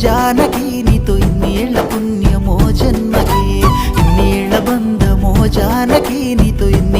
జానకి నీతో ఇన్నేళ్ళ పుణ్యమో జన్మకి. ఇన్నేళ్ళ బంధమో జానకి నీతో ఇన్ని